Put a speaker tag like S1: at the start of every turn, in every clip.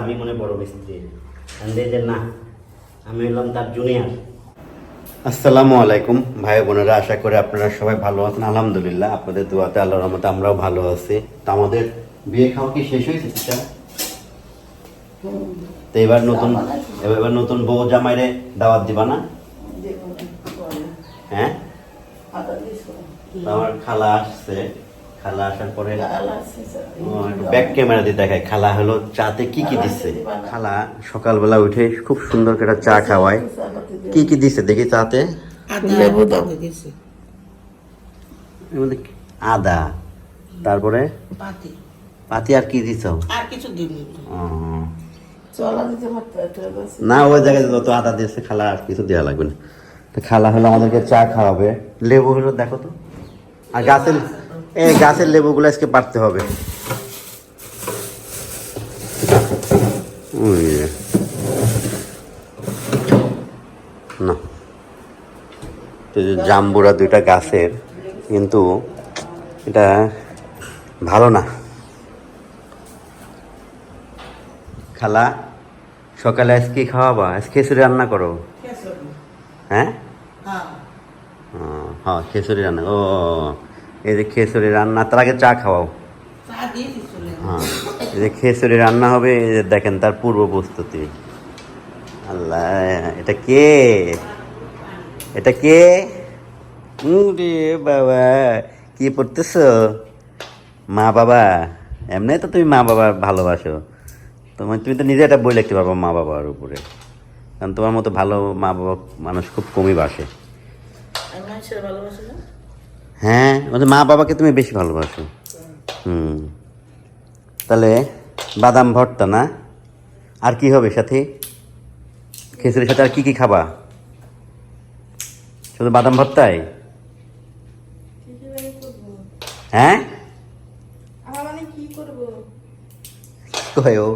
S1: আমি মনে বড় মিস্ত্রি। যে না আমি হলাম তার জুনিয়র আসসালামু আলাইকুম ভাই বোনেরা আশা করি আপনারা সবাই ভালো আছেন। আলহামদুলিল্লাহ আপনাদের দোয়াতে আল্লাহর রহমতে আমরাও ভালো আছি। তো আমাদের বিয়ে খাওয়া কি শেষ হয়েছে চিতা তো এবার নতুন এবার নতুন বউ জামাইরে দাওয়াত দিবা না? হ্যাঁ? আমার খালা আসছে। খালা আসার পরে ব্যাক ক্যামেরা দিয়ে দেখায়। খালা হলো চাতে কি কি দিচ্ছে? খালা সকালবেলা উঠে খুব সুন্দর করে চা খাওয়ায়। কি কি দিচ্ছে দেখি চাতে? আদা তারপরে?
S2: পাতি।
S1: পাতি আর কি দিছ?
S2: আর কিছু
S1: না ওই জায়গায় যত আদা দিয়েছে খালা আর কিছু দেওয়া লাগবে না। তো খালা হলো আমাদেরকে চা খাওয়াবে। লেবু হলো দেখো তো। আর গাছের এই গাছের লেবুগুলো আজকে পারতে হবে। না। জাম্বুরা দুইটা গাছের, কিন্তু এটা ভালো না। খালা, সকালে আজকে খাওয়াবা? আজকে খিচুড়ি রান্না করো। হ্যাঁ?
S2: হ্যাঁ।
S1: হ্যাঁ খিচুড়ি রান্না। ও এই যে খিচুড়ি রান্না তার আগে চা খাওয়াও। হ্যাঁ এই যে খিচুড়ি রান্না হবে এই যে দেখেন তার পূর্ব প্রস্তুতি। আল্লাহ এটা কে? এটা কে? রে বাবা কি পড়তেছ? মা বাবা এমনি তো তুমি মা বাবা ভালোবাসো। তোমার তুমি তো নিজে একটা বই লিখতে পারব মা বাবার উপরে। কারণ তোমার মতো ভালো মা বাবা মানুষ খুব কমই বাসে। হ্যাঁ মানে মা বাবাকে তুমি বেশি ভালোবাসো। হুম। তাহলে বাদাম ভর্তা না? আর কি হবে সাথে? খিচুড়ির সাথে আর কি কি খাবা? শুধু বাদাম ভর্তাই? হ্যাঁ?
S2: মানে কি করব?
S1: কয়? ও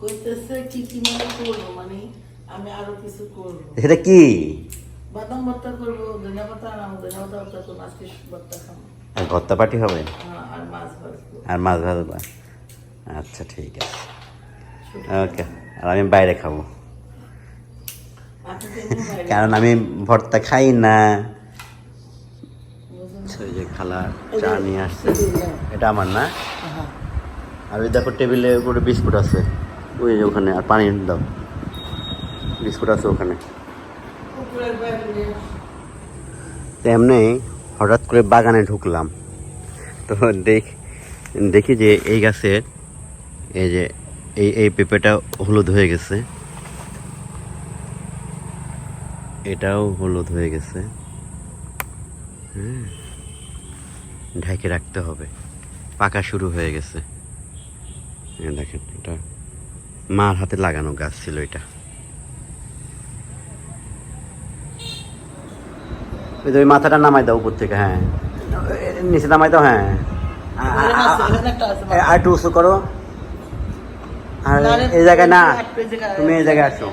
S2: কইতেছে কি কি মানে করব মানে? আমি আরও কিছু করব।
S1: সেটা কি?
S2: বাদাম ভর্তা করব ধনিয়া পাতা আনাবো ধনিয়া পাতা ভর্তা ভর্তা খাব।
S1: আর ভর্তা পাটি হবে?
S2: হ্যাঁ, আর মাছ ভাজবো।
S1: আর মাছ ভাজবা? আচ্ছা ঠিক আছে। ওকে আর আমি বাইরে খাব। কারণ আমি ভর্তা খাই না। যে খালা চা নিয়ে আসছে। এটা আমার না?
S2: হ্যাঁ।
S1: আর ওই দেখো টেবিলের উপরে বিস্কুট আছে। ওই যে ওখানে আর পানি দাও। বিস্কুট আছে ওখানে।
S2: উপরের
S1: তো এমনি হঠাৎ করে বাগানে ঢুকলাম। তো দেখ দেখি যে এই গাছের এই যে এই এই পেঁপেটা হলুদ হয়ে গেছে। এটাও হলুদ হয়ে গেছে। হ্যাঁ। ঢেকে রাখতে হবে। পাকা শুরু হয়ে গেছে। দেখেন এটা মার হাতে লাগানো গাছ ছিল এটা। ওই মাথাটা নামাই দাও উপর থেকে হ্যাঁ। নিচে নামাই দাও হ্যাঁ। আর একটু উঁচু করো। আর এই জায়গায় না তুমি এই জায়গায় আসো।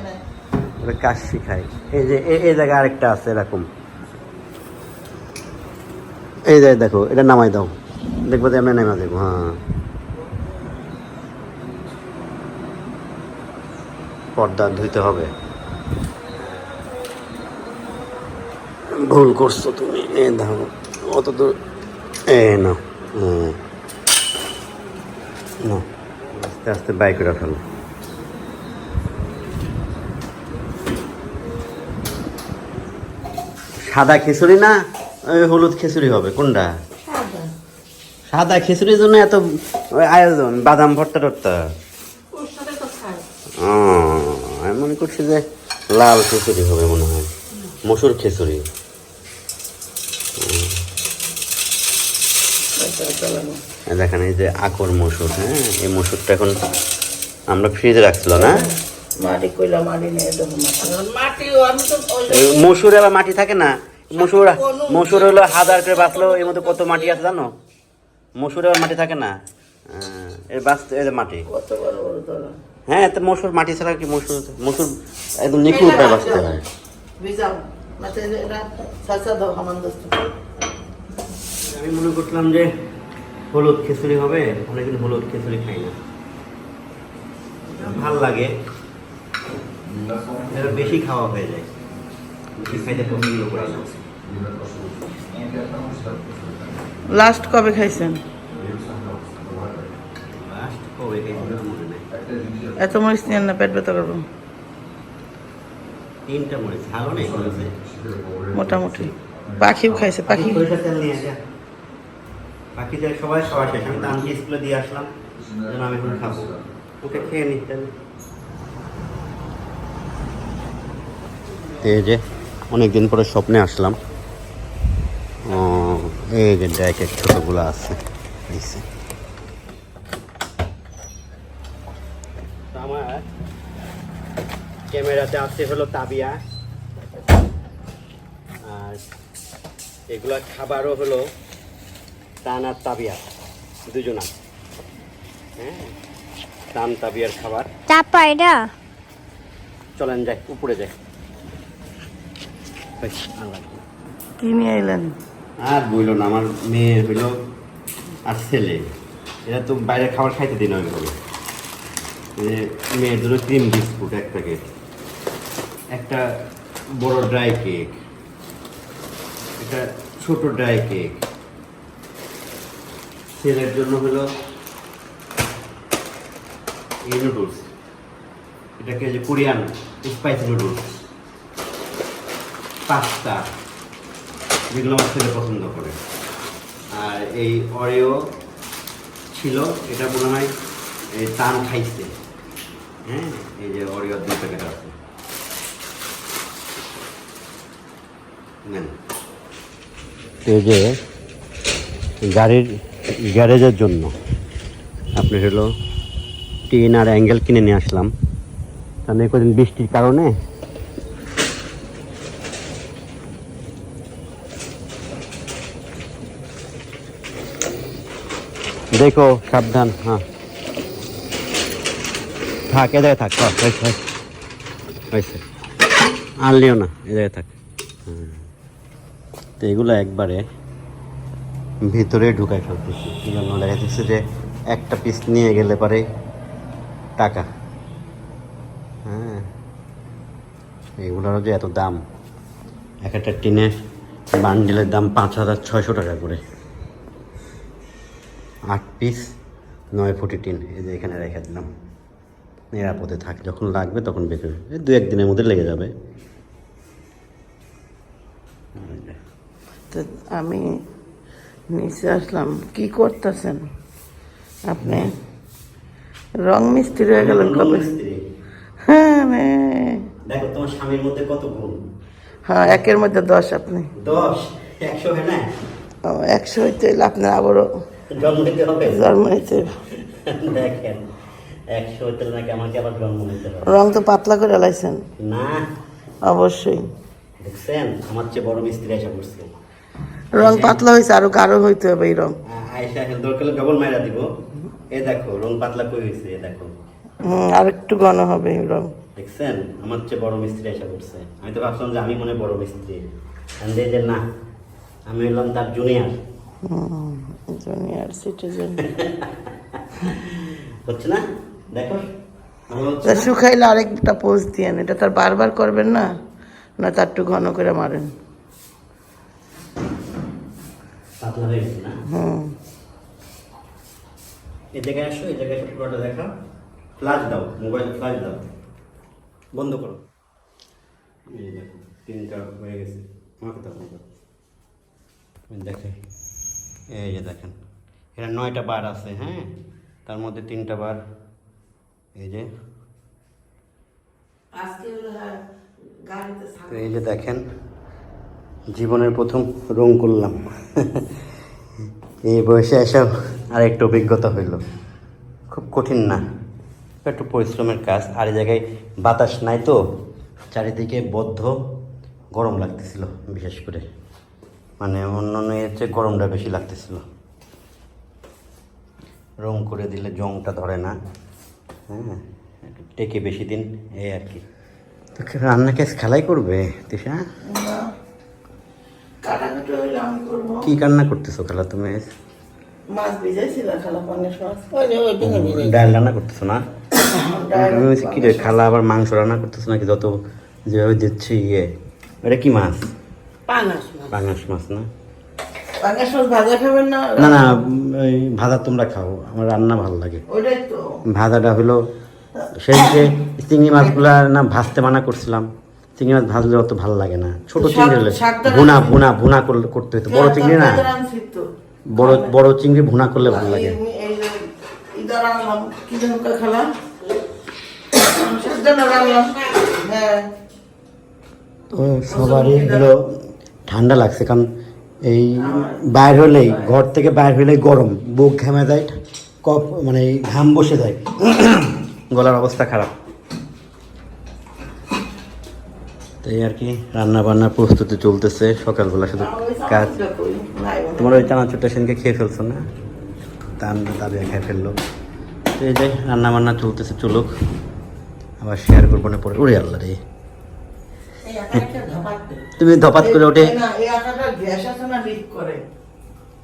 S1: কাজ শিখাই। এই যে এই জায়গায় আরেকটা আছে এরকম। এই যে দেখো এটা নামাই দাও। দেখব যে আমরা নামা দেবো হ্যাঁ। পর্দা ধুইতে হবে। ভুল করছ তুমি। এ অত দূর এ না না আস্তে আস্তে বাইক করে ফেলো। সাদা খিচুড়ি না? হলুদ খিচুড়ি হবে। কোনটা?
S2: সাদা।
S1: খিচুড়ির জন্য এত আয়োজন বাদাম ভর্তা টর্তা?
S2: তো
S1: আমি মনে করছি যে লাল খিচুড়ি হবে মনে হয়। মসুর খিচুড়ি
S2: এটা চালানো
S1: এই দেখেন এই যে আকর মসুর হ্যাঁ? এই মসুরটা এখন আমরা ফ্রিজে রাখছিল না? এই মসুর আবার মাটি থাকে না? মসুর মসুর হলো হাজার করে বাঁচলো এর মধ্যে কত মাটি আছে জানো? মসুর আবার মাটি থাকে না? এর বাঁচতে এই মাটি। হ্যাঁ তো মসুর মাটি ছাড়া কি মসুর মসুর একদম নিখুঁত উপায় বাঁচতে হয়। আমি মনে করছিলাম যে হলুদ খিচুড়ি হবে অনেকদিন হলুদ খিচুড়ি খাই না। ভালো লাগে। এটা বেশি খাওয়া হয়ে যায়। বেশি খাইতে পছন্দ করি না।
S2: লাস্ট কবে খাইছেন? এত মরিচ নিয়েন না পেট ব্যথা করব।
S1: তিনটা মরিচ ভালো নেই?
S2: মোটামুটি। পাখিও খাইছে পাখি।
S1: তেল নিয়ে যা বাকিদের সবাই সবাই শেষ। আমি তো আনকি স্কুলে দিয়ে আসলাম যেন আমি এখন খাব। ওকে খেয়ে নিতে এই যে অনেকদিন পরে স্বপ্নে আসলাম। ও, এই যে ড্যাকের ছোটগুলো আছে আমার ক্যামেরাতে আছে হলো তাবিয়া। আর এগুলা খাবারও হলো টান আর তাবিয়া দুজনা হ্যাঁ? টান তাবিয়ার খাবার।
S3: চাপা এটা?
S1: চলেন যাই উপরে যাই।
S2: কি নিয়ে এলেন
S1: আর বইল না আমার মেয়ে হইল আর ছেলে। এরা তো বাইরে খাবার খাইতে দিন আমি বলে মেয়ের জন্য ক্রিম বিস্কুট এক প্যাকেট একটা বড় ড্রাই কেক একটা ছোট ড্রাই কেক ছেলের জন্য হলো এই নুডলস এটাকে যে কোরিয়ান স্পাইসি নুডলস পাস্তা। যেগুলো আমার ছেলে পছন্দ করে। আর এই অরিও ছিল, এটা মনে হয় এই টান খাইছে। হ্যাঁ এই যে অরিও দুই প্যাকেট আছে। নেন। এই যে গাড়ির গ্যারেজের জন্য। আপনি হলো টিন আর অ্যাঙ্গেল কিনে নিয়ে আসলাম। কারণ এই কদিন বৃষ্টির কারণে দেখো, সাবধান হ্যাঁ। থাক, এ জায়গায় থাক হ্যাঁ। হয়েছে আনলিও না, এ জায়গায় থাক। তো এগুলো একবারে ভিতরে ঢুকাই ফেলতেছি। এই জন্য দেখা যাচ্ছে যে একটা পিস নিয়ে গেলে পরে টাকা। হ্যাঁ। এগুলোরও যে এত দাম। এক একটা টিনের বান্ডিলের দাম পাঁচ হাজার ছয়শো টাকা করে। আট পিস নয় ফুটি টিন। এই যে এখানে রেখে দিলাম। নিরাপদে থাক। যখন লাগবে তখন বের এই দু একদিনের মধ্যে লেগে যাবে।
S2: আমি নিচে আসলাম। কি করতেছেন আপনি? রং মিস্ত্রি হয়ে গেলেন কবে। হ্যাঁ
S1: দেখো তোমার স্বামীর মধ্যে কত গুণ?
S2: হ্যাঁ একের মধ্যে দশ আপনি।
S1: দশ? একশো হয় না?
S2: ও, একশো হইতে হইলে আপনার আবারও
S1: জন্ম নিতে হবে?
S2: জন্ম নিতে
S1: দেখেন একশো হইতে নাকি আমাকে আবার জন্ম নিতে হবে।
S2: রং তো পাতলা করে লাইছেন?
S1: না।
S2: অবশ্যই।
S1: দেখছেন? আমার চেয়ে বড় মিস্ত্রি এসে করছে।
S2: রং পাতলা হয়েছে আরও গাঢ় হইতে হবে এই রং।
S1: আয়সা এখন দরকার ডবল মাইরা দিব। এ দেখো রং পাতলা কই হয়েছে এ দেখো।
S2: হুম আর একটু ঘন হবে এই রং।
S1: দেখছেন? আমার চেয়ে বড় মিস্ত্রি এসে করছে আমি তো ভাবছিলাম যে আমি মনে হয় বড় মিস্ত্রি। আমি দেখি যে না আমি হলাম তার জুনিয়র
S2: জুনিয়র সিটিজেন
S1: হচ্ছে না? দেখো?
S2: শুকাইলে আরেকটা পোজ দিয়েন এটা তার বারবার করবেন না? না তার একটু ঘন করে মারেন।
S1: পাতলা হয়ে গেছে না?
S2: হুম।
S1: এই জায়গায় আসো এই জায়গায় পুরোটা দেখো ফ্ল্যাশ দাও মোবাইল ফ্ল্যাশ দাও। বন্ধ করো। এই দেখো তিনটা হয়ে গেছে। আমাকে দেখে এই যে দেখেন এখানে নয়টা বার আছে হ্যাঁ? তার মধ্যে তিনটা বার এই যে। এই যে দেখেন জীবনের প্রথম রং করলাম। এই বয়সে এসেও আর একটু অভিজ্ঞতা হইল। খুব কঠিন না। একটু পরিশ্রমের কাজ, আর এই জায়গায় বাতাস নাই তো, চারিদিকে বদ্ধ গরম লাগতেছিল বিশেষ করে। মানে অন্য অন্য এর চেয়ে গরমটা বেশি লাগতেছিল। রং করে দিলে জংটা ধরে না। হ্যাঁ টেকে বেশি দিন, এই আর কি। তো রান্না কেস খেলাই করবে তিশা
S2: কাটাকাটি হইলে আমি করব
S1: কি কান্না করতেছো খালা তুমি?
S2: মাছ ভিজাইছিল খালা পাঙ্গাস মাছ। ওই যে ওই ভেঙে ভেঙে
S1: ডাল রান্না করতেছো না? কি রে খালা আবার মাংস রান্না করতেছো নাকি? যত যেভাবে দিচ্ছে ইয়ে। এটা কি মাছ? পাঙাশ মাছ। না?
S2: পাঙ্গাস মাছ ভাজা খাবেন না?
S1: না ভাজা তোমরা খাও আমার রান্না ভালো লাগে।
S2: ওইটাই তো।
S1: ভাজাটা হলো সেই যে চিংড়ি মাছগুলা না ভাজতে মানা করছিলাম। চিংড়ি মাছ ভাজলে অত ভালো লাগে না। ছোট চিংড়ি হলে ভুনা ভুনা ভুনা করলে করতে হতো। বড় চিংড়ি না। বড় বড় চিংড়ি ভুনা করলে ভালো লাগে।
S2: হ্যাঁ।
S1: তো সবারই হলো ঠান্ডা লাগছে কারণ এই বাইর হলেই ঘর থেকে বাইর হলেই গরম। বুক ঘেমে যায় কফ মানে ঘাম বসে যায়। গলার অবস্থা খারাপ। তাই আর কি রান্না বান্নার প্রস্তুতি চলতেছে সকালবেলা শুধু কাজ। তোমার ওই চানাচুরটা সেদিনকে খেয়ে ফেলছো না? আমরা দাবি খেয়ে ফেলল। তো এই যে রান্না বান্না চলতেছে চলুক। আবার শেয়ার করব না পরে। ওরে আল্লাহ রে। তুমি ধপাত করে ওঠে।
S2: এই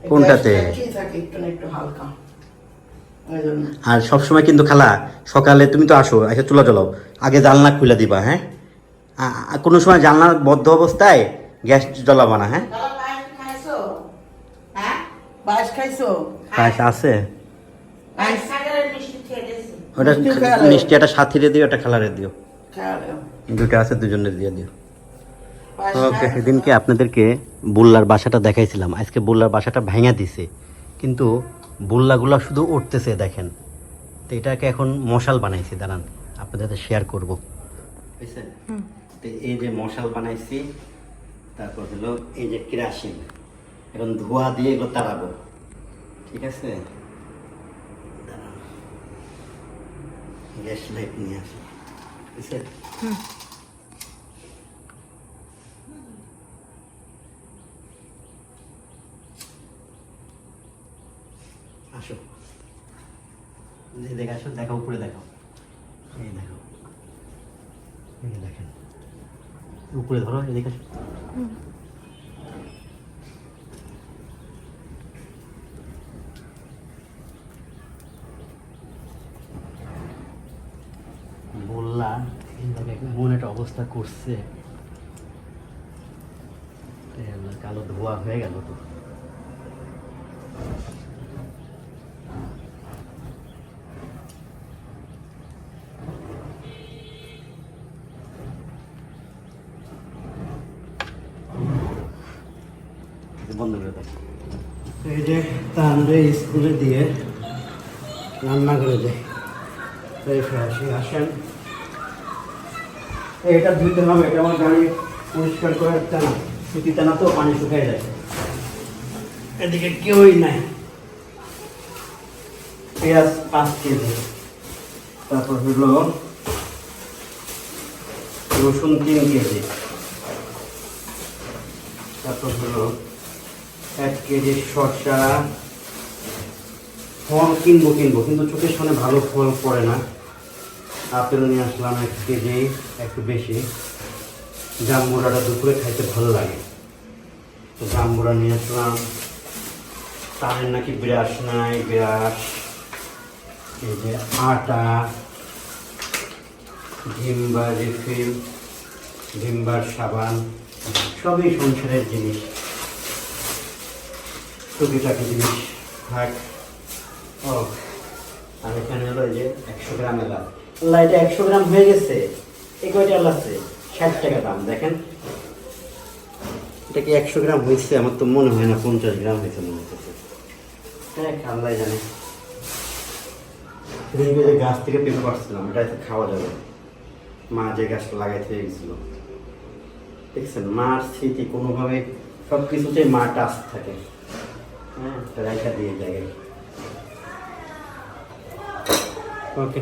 S2: এই
S1: কোনটাতে? আর সবসময় কিন্তু খালা সকালে তুমি তো আসো এসে চুলা জ্বলাও। আগে জানলা খুলে দিবা হ্যাঁ? কোনো সময় জানলা বদ্ধ অবস্থায় গ্যাস জ্বলাবা না হ্যাঁ?
S2: পায়েস হ্যাঁ?
S1: আছে। ওটা
S2: মিষ্টি
S1: একটা সাথীরে দিও একটা খালারে দিও। দুটো আছে দুজনে দিয়ে দিও। ওকে সেদিনকে আপনাদেরকে বুল্লার বাসাটা দেখাইছিলাম। আজকে বুল্লার বাসাটা ভেঙে দিছে। কিন্তু বুল্লাগুলো শুধু উঠতেছে দেখেন। তো এটাকে এখন মশাল বানাইছি দাঁড়ান। আপনাদের সাথে শেয়ার করব। বুঝছেন? এই যে মশাল বানাইছি তারপর হলো এই যে কেরাসিন এখন ধোয়া দিয়ে এগুলো তাড়াবো। ঠিক আছে? গ্যাস লাইট নিয়ে আসি। বুঝছেন? আসো। এই আসো দেখো উপরে দেখো এই দেখো দেখেন। উপরে ধরো এদিকে বললাম মন একটা অবস্থা করছে। কালো ধোয়া হয়ে গেল তো বন্ধ করে দাও এই যে তানরে স্কুলে দিয়ে রান্না করে দেয় রেখে আসি, আসেন। এটা ধুইতে হবে, এটা আমার গাড়ি পরিষ্কার করে একটা না সুতিতে না তো পানি শুকিয়ে যায়। এদিকে কেউই নাই। পেঁয়াজ পাঁচ কেজি। তারপর হলো রসুন তিন কেজি। তারপর হলো এক কেজি শসা। ফল কিনবো কিনবো, কিন্তু চোখের সামনে ভালো ফল পড়ে না। আপেল নিয়ে আসলাম এক কেজি, একটু বেশি। জাম্বুরাটা দুপুরে খাইতে ভালো লাগে। তো জাম্বুরা নিয়ে আসলাম। তাদের নাকি বিরাস নাই, বিরাস। এই যে আটা ভিমবার রিফিল ভিমবার সাবান, সবই সংসারের জিনিস। টুকিটাকি জিনিস। থাক। ও আর এখানে হলো এই যে একশো গ্রাম এলাচ আল্লাহ, এটা একশো গ্রাম হয়ে গেছে। এই কয়টা এলাচ ষাট টাকা দাম, দেখেন। এটা কি একশো গ্রাম হয়েছে? আমার তো মনে হয় না পঞ্চাশ গ্রাম হয়েছে, মনে হচ্ছে। হ্যাঁ আল্লাহ জানে। গাছ থেকে পেঁপে পাচ্ছিলাম এটা খাওয়া যাবে। মা যে গাছটা লাগাইতে গেছিল। দেখছেন, মার স্মৃতি কোনোভাবে সব কিছুতেই মা টাচ থাকে। হ্যাঁ রাইখা দিয়ে জায়গায় ওকে